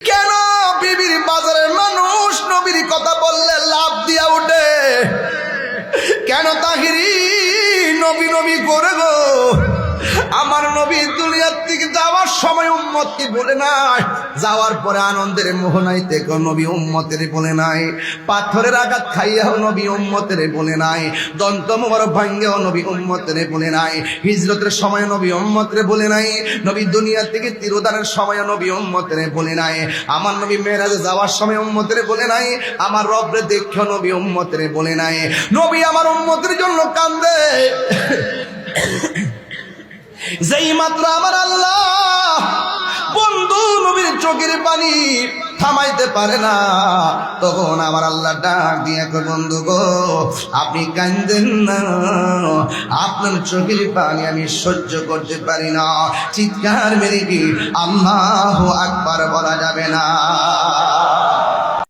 কেন বিবির বাজারের মানুষ নবীর কথা বললে লাভ দিয়া উঠে? কেন তাহিরি নবী নবী করে গো? আমার নবী দুনিয়ার থেকে যাওয়ার সময় উম্মতকে বলে নাই। যাওয়ার পরে আনন্দের মোহনাই থেকে নবী উম্মতের বলে নাই। পাথরের আঘাত খাইয়াও নবী উম্মতের বলে নাই। দন্ত মোহর ভাঙ্গেও নবী উম্মতের বলে নাই। হিজরতের সময় নবী উম্মতের বলে নাই। নবী দুনিয়া থেকে তিরোদানের সময় নবী উম্মতের বলে নাই। আমার নবী মেয়েরাজে যাওয়ার সময় উম্মতের বলে নাই। আমার রবরে দেখো নবী উম্মতের বলে নাই। নবী আমার উম্মতের জন্য কান্দে। যেই মাত্র আমার আল্লাহ বন্ধু নবীর চোখের পানি থামাইতে পারে না, তখন আমার আল্লাহ ডাক দিয়ে বন্ধু গো, আপনি কান্দেন না। আপনার চোখের পানি আমি সহ্য করতে পারি না। চিৎকার মেরে কি আল্লাহ আকবার বলা যাবে না?